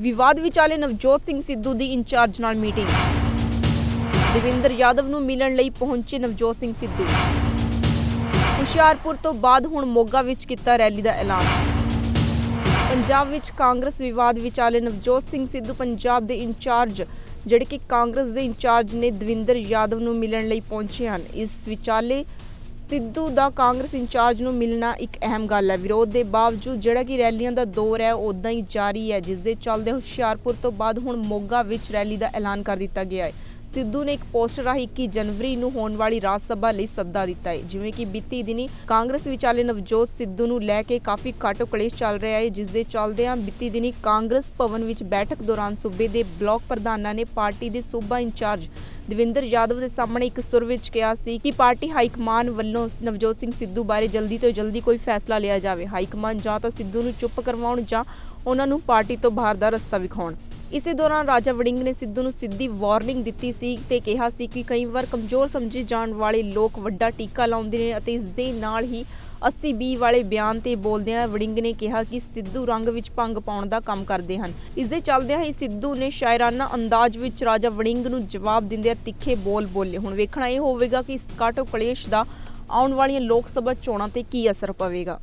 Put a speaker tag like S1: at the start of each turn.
S1: ਵਿਵਾਦ ਵਿਚਾਲੇ ਨਵਜੋਤ ਸਿੰਘ ਸਿੱਧੂ ਦੀ ਇੰਚਾਰਜ ਨਾਲ ਮੀਟਿੰਗ। ਦੇਵਿੰਦਰ ਯਾਦਵ ਨੂੰ ਮਿਲਣ ਲਈ ਪਹੁੰਚੇ ਨਵਜੋਤ ਸਿੰਘ ਸਿੱਧੂ। ਹੁਸ਼ਿਆਰਪੁਰ ਤੋਂ ਬਾਅਦ ਹੁਣ ਮੋਗਾ ਵਿੱਚ ਕੀਤਾ ਰੈਲੀ ਦਾ ਐਲਾਨ। ਪੰਜਾਬ ਵਿੱਚ ਕਾਂਗਰਸ ਵਿਵਾਦ ਵਿਚਾਲੇ ਨਵਜੋਤ ਸਿੰਘ ਸਿੱਧੂ ਪੰਜਾਬ ਦੇ ਇੰਚਾਰਜ, ਜਿਹੜੇ ਕਿ ਕਾਂਗਰਸ ਦੇ ਇੰਚਾਰਜ ਨੇ ਦਵਿੰਦਰ ਯਾਦਵ ਨੂੰ ਮਿਲਣ ਲਈ ਪਹੁੰਚੇ ਹਨ। ਇਸ ਵਿਚਾਲੇ ਸਿੱਧੂ ਦਾ ਕਾਂਗਰਸ ਇੰਚਾਰਜ ਨੂੰ ਮਿਲਣਾ ਇੱਕ ਅਹਿਮ ਗੱਲ ਹੈ। ਵਿਰੋਧ ਦੇ ਬਾਵਜੂਦ ਜਿਹੜਾ ਕਿ ਰੈਲੀਆਂ ਦਾ ਦੌਰ ਹੈ ਉਦਾਂ ਹੀ ਜਾਰੀ ਹੈ, ਜਿਸ ਦੇ ਚੱਲਦੇ ਹੁਸ਼ਿਆਰਪੁਰ ਤੋਂ ਬਾਅਦ ਹੁਣ ਮੋਗਾ ਵਿੱਚ ਰੈਲੀ ਦਾ ਐਲਾਨ ਕਰ ਦਿੱਤਾ ਗਿਆ ਹੈ। ਸਿੱਧੂ ਨੇ ਇੱਕ ਪੋਸਟਰ ਰਾਹੀਂ 21 ਜਨਵਰੀ ਨੂੰ ਹੋਣ ਵਾਲੀ ਰਾਜ ਸਭਾ ਲਈ ਸੱਦਾ ਦਿੱਤਾ ਹੈ। ਜਿਵੇਂ ਕਿ ਬੀਤੀ ਦਿਨੀ ਕਾਂਗਰਸ ਵਿਚਾਲੇ ਨਵਜੋਤ ਸਿੱਧੂ ਨੂੰ ਲੈ ਕੇ ਕਾਫੀ ਘੱਟ ਕਲੇਸ਼ ਚੱਲ ਰਿਹਾ ਹੈ, ਜਿਸ ਦੇ ਚੱਲਦਿਆਂ ਬੀਤੀ ਦਿਨੀ ਕਾਂਗਰਸ ਭਵਨ ਵਿੱਚ ਬੈਠਕ ਦੌਰਾਨ ਸੂਬੇ ਦੇ ਬਲਾਕ ਪ੍ਰਧਾਨਾਂ ਨੇ ਪਾਰਟੀ ਦੇ ਸੂਬਾ ਇੰਚਾਰਜ ਦਵਿੰਦਰ ਯਾਦਵ ਦੇ ਸਾਹਮਣੇ ਇੱਕ ਸੁਰ ਵਿੱਚ ਕਿਹਾ ਸੀ ਕਿ ਪਾਰਟੀ ਹਾਈਕਮਾਨ ਵੱਲੋਂ ਨਵਜੋਤ ਸਿੰਘ ਸਿੱਧੂ ਬਾਰੇ ਜਲਦੀ ਤੋਂ ਜਲਦੀ ਕੋਈ ਫੈਸਲਾ ਲਿਆ ਜਾਵੇ। ਹਾਈਕਮਾਨ ਜਾਂ ਤਾਂ ਸਿੱਧੂ ਨੂੰ ਚੁੱਪ ਕਰਵਾਉਣ ਜਾਂ ਉਹਨਾਂ ਨੂੰ ਪਾਰਟੀ ਤੋਂ ਬਾਹਰ ਦਾ ਰਸਤਾ ਵਿਖਾਉਣ। ਇਸੇ ਦੌਰਾਨ ਰਾਜਾ ਵੜਿੰਗ ਨੇ ਸਿੱਧੂ ਨੂੰ ਸਿੱਧੀ ਵਾਰਨਿੰਗ ਦਿੱਤੀ ਸੀ ਤੇ ਕਿਹਾ ਸੀ ਕਿ ਕਈ ਵਾਰ ਕਮਜ਼ੋਰ ਸਮਝੇ ਜਾਣ ਵਾਲੇ ਲੋਕ ਵੱਡਾ ਟੀਕਾ ਲਾਉਂਦੇ ਨੇ ਅਤੇ ਇਸ ਦੇ ਨਾਲ ਹੀ 80 20 ਵਾਲੇ ਬਿਆਨ ਤੇ ਬੋਲਦਿਆਂ ਵੜਿੰਗ ਨੇ ਕਿਹਾ ਕਿ ਸਿੱਧੂ ਰੰਗ ਵਿੱਚ ਭੰਗ ਪਾਉਣ ਦਾ ਕੰਮ ਕਰਦੇ ਹਨ। ਇਸ ਦੇ ਚੱਲਦਿਆਂ ਹੀ ਸਿੱਧੂ ਨੇ ਸ਼ਾਇਰਾਨਾ ਅੰਦਾਜ਼ ਵਿੱਚ ਰਾਜਾ ਵੜਿੰਗ ਨੂੰ ਜਵਾਬ ਦਿੰਦਿਆਂ ਤਿੱਖੇ ਬੋਲ ਬੋਲੇ। ਹੁਣ ਵੇਖਣਾ ਇਹ ਹੋਵੇਗਾ ਕਿ ਇਸ ਕਾਟੋ ਕਲੇਸ਼ ਦਾ ਆਉਣ ਵਾਲੀਆਂ ਲੋਕ ਸਭਾ ਚੋਣਾਂ ਤੇ ਕੀ ਅਸਰ ਪਵੇਗਾ।